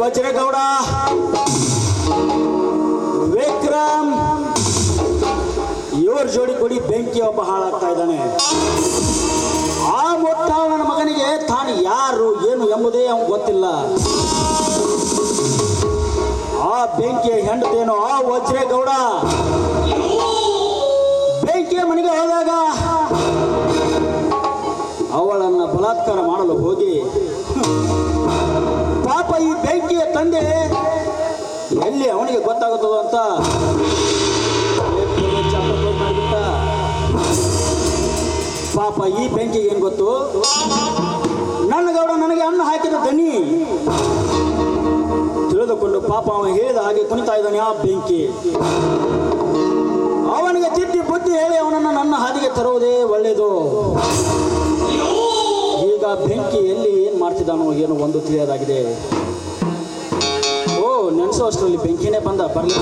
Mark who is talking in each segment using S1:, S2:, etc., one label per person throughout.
S1: ವಜ್ರಗೌಡ ವಿಕ್ರಮ್, ಇವ್ರ ಜೋಡಿ ಕೊಡಿ ಬೆಂಕಿ ಒಬ್ಬ ಹಾಳಾಗ್ತಾ ಇದ್ದಾನೆ. ಆ ಮೊತ್ತಾಳನ ಮಗನಿಗೆ ತಾನು ಯಾರು, ಏನು ಎಂಬುದೇ ಅವನು ಗೊತ್ತಿಲ್ಲ. ಆ ಬೆಂಕಿಯ ಹೆಂಡತೇನೋ ಆ ವಜ್ರಗೌಡ ಬೆಂಕಿಯ ಮನೆಗೆ ಹೋದಾಗ ಅವಳನ್ನ ಬಲಾತ್ಕಾರ ಮಾಡಲು ಹೋಗಿ ಗೊತ್ತಾಗುತ್ತದೋ ಅಂತ. ಪಾಪ ಈ ಬೆಂಕಿಗೆ ಏನ್ ಗೊತ್ತು? ನನ್ನ ಗೌಡ ನನಗೆ ಅನ್ನ ಹಾಕಿದ ದನಿ. ತಿಳಿದುಕೊಂಡು ಪಾಪ ಅವನು ಹೇಳಿದ ಹಾಗೆ ಕುಣಿತಾ ಇದ್ದಾನೆ ಆ ಬೆಂಕಿ. ಅವನಿಗೆ ತಿದ್ದಿ ಬುದ್ಧಿ ಹೇಳಿ ಅವನನ್ನು ನನ್ನ ಹಾದಿಗೆ ತರುವುದೇ ಒಳ್ಳೆಯದು. ಈಗ ಬೆಂಕಿ ಎಲ್ಲಿ ಏನ್ ಮಾಡ್ತಿದ್ದಾನೋ ಏನೋ ಒಂದು ತಿಳಿಯೋದಾಗಿದೆ. ನೆನೆಸೋ ಅಷ್ಟರಲ್ಲಿ ಬೆಂಕಿನೇ ಬಂದ ಬರಲಿ.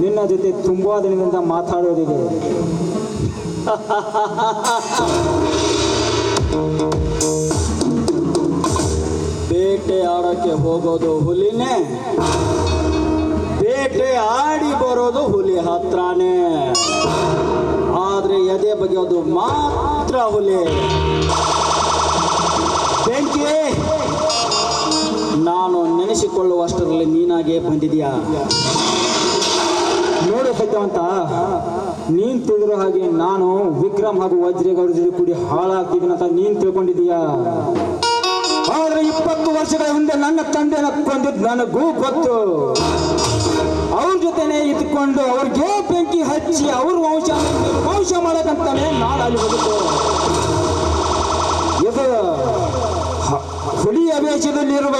S2: ನಿನ್ನ ಜೊತೆ ತುಂಬಾ ದಿನದಿಂದ ಮಾತಾಡೋದಿದೆ.
S1: ಬೇಟೆ ಆಡೋಕ್ಕೆ ಹೋಗೋದು ಹುಲಿನೇ. ಬೇಟೆ ಆಡಿ ಬರೋದು ಹುಲಿ ಹತ್ರನೇ. ಆದ್ರೆ ಎದೆ ಬಗೆಯೋದು ಮಾತ್ರ ಹುಲಿ. ಬೆಂಕಿ! ನಾನು ನೆನೆಸಿಕೊಳ್ಳುವಷ್ಟರಲ್ಲಿ ನೀನಾಗೆ ಬಂದಿದ್ಯಾ?
S2: ನೋಡು ಸತ್ಯವಂತ ನೀನ್ ತಿಳಿದಿರೋ ಹಾಗೆ ನಾನು ವಿಕ್ರಮ್ ಹಾಗೂ ವಜ್ರೇಗೌಡ ಜೊತೆ ಕೂಡಿ ಅಂತ ನೀನ್ ತಿಳ್ಕೊಂಡಿದೀಯಾ ಆದ್ರೆ ಇಪ್ಪತ್ತು ವರ್ಷಗಳ ಹಿಂದೆ ನನ್ನ ತಂದೆನ ಬಂದಿದ್ದು ನನಗೂ ಗೊತ್ತು. ಅವ್ರ ಜೊತೆನೆ ಇದ್ಕೊಂಡು ಅವ್ರಿಗೆ ಬೆಂಕಿ ಹಚ್ಚಿ ಅವ್ರ ವಂಶ ವಂಶ ಮಾಡಕ್ಕಂತಾನೆ ನಾಳೆ ಹೋಗಿದ್ದೆ ಇದು ಹುಲಿ ಅಭ್ಯಾಸದಲ್ಲಿರುವ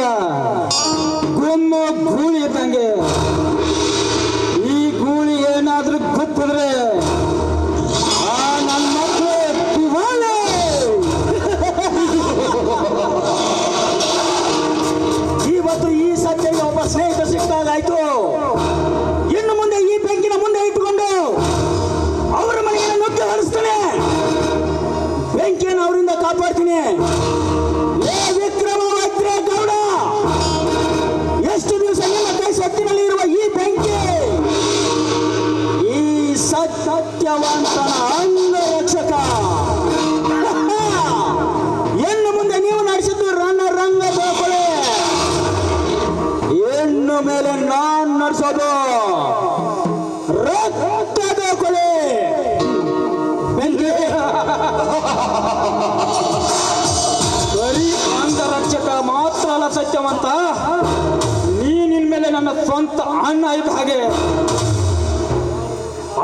S2: ಸ್ವಂತ ಅಣ್ಣ ಇದ್ದ ಹಾಗೆ.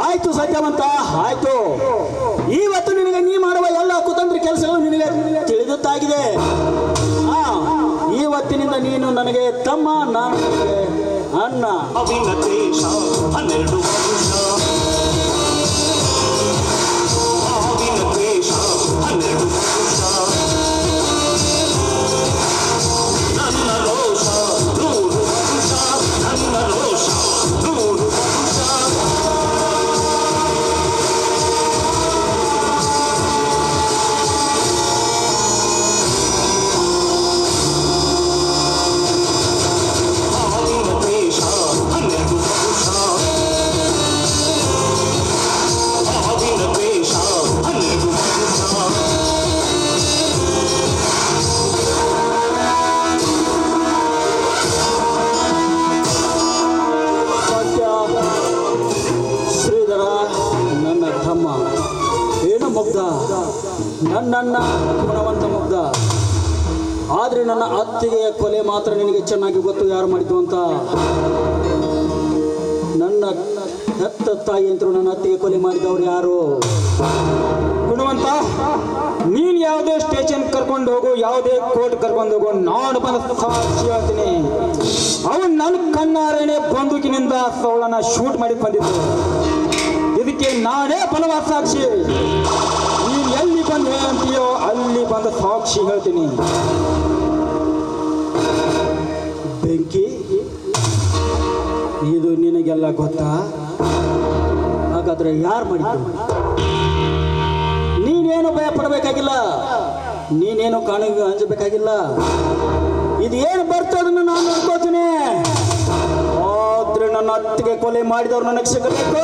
S1: ಆಯ್ತು ಸತ್ಯವಂತ, ಆಯ್ತು. ಇವತ್ತು ನಿನಗೆ ನೀ ಮಾಡುವ ಎಲ್ಲ ಕುತಂತ್ರ ಕೆಲಸಗಳು ನಿನಗೆ ತಿಳಿದುತ್ತಾಗಿದೆ ಇವತ್ತಿನಿಂದ ನೀನು ನನಗೆ ತಮ್ಮ, ನಾನು ಅಣ್ಣ.
S3: ಹನ್ನೆರಡು
S1: ನನ್ನನ್ನ ಗುಣವಂತ ಮುಗ್ಧ ಆದ್ರೆ ನನ್ನ ಅತ್ತಿಗೆಯ ಕೊಲೆ ಮಾತ್ರ ನಿನಗೆ ಚೆನ್ನಾಗಿ ಗೊತ್ತು ಯಾರು ಮಾಡಿದ್ದು ಅಂತ? ನನ್ನ ಹೆತ್ತ ತಾಯಿ ಅಂತರೂ ನನ್ನ ಅತ್ತಿಗೆ ಕೊಲೆ ಮಾಡಿದವರು ಯಾರು?
S2: ಗುಣವಂತ, ನೀನ್ ಯಾವುದೇ ಸ್ಟೇಷನ್ ಕರ್ಕೊಂಡು ಹೋಗು, ಯಾವುದೇ ಕೋರ್ಟ್ ಕರ್ಕೊಂಡು ಹೋಗು, ನಾನು ಬಂದ ಸಾಕ್ಷಿ ಹೇಳ್ತೀನಿ. ಅವನು ನನ್ನ ಕಣ್ಣಾರೇನೆ ಬಂದೂಕಿನಿಂದ ಅವಳನ್ನ ಶೂಟ್ ಮಾಡಿ ಬಂದಿದ್ದೆ. ಇದಕ್ಕೆ ನಾನೇ ಬಲವ ಸಾಕ್ಷಿ. ಬಂದು ಅಂತೀಯೋ ಅಲ್ಲಿ ಬಂದ ಸಾಕ್ಷಿ ಹೇಳ್ತೀನಿ.
S1: ಬೆಂಕಿ, ಇದು ನಿನಗೆಲ್ಲ ಗೊತ್ತಾ? ಹಾಗಾದ್ರೆ ಯಾರು ಮಾಡಿದ್ರು ನೀನೇನು ಭಯ ಪಡಬೇಕಾಗಿಲ್ಲ ನೀನೇನು ಕಾಣಿಗೆ ಅಂಜಬೇಕಾಗಿಲ್ಲ? ಇದು ಏನು ಬರ್ತದನ್ನು ನಾನು ಅನ್ಕೋತೀನಿ. ಆದ್ರೆ ನನ್ನ ಅತ್ತಿಗೆ ಕೊಲೆ ಮಾಡಿದವ್ರು ನನಗೆ ಸಿಗಬೇಕು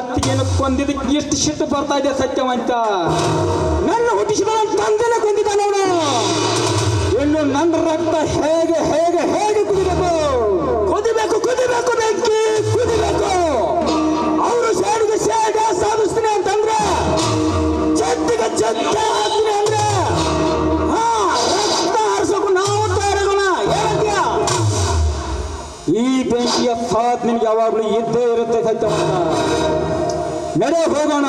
S2: ಅತ್ತಿಗೆಯನ್ನು ಕೊಂದಿದ್ದಕ್ಕೆ ಎಷ್ಟು ಸಿಟ್ಟು ಬರ್ತಾ ಇದೆ ಸತ್ಯವಂತ? ನನ್ನ ಹುಟ್ಟಿಸಿದ ನನ್ನ ತಂದೆನ ಕೊಂದಿದ್ದ ನೋಡು ಇನ್ನು ನನ್ನ ರಕ್ತ ಹೇಗೆ ಹೇಗೆ ಹೇಗೆ ಕುದಿಬೇಕು?
S1: ಕುದಿಬೇಕು ಕುದಿಬೇಕು ಬೆಂಕಿ, ಕುದಿಬೇಕು. ಅವರು ಸೇಡಿಗೆ ಸೇಡ ಸಾಧಿಸ್ತೀನಿ ಅಂತಂದ್ರೆ ಚಟ್ಟಿಗೆ ಚಟ್ಟ
S2: ಈ ಬೆಂಕಿಯ ಸಾಥ್ ನಿಮ್ಗೆ ಯಾವಾಗಲೂ ಇದ್ದೇ ಇರುತ್ತೆ ಸತ್ಯವಂತ ನಡೆ ಹೋಗೋಣ.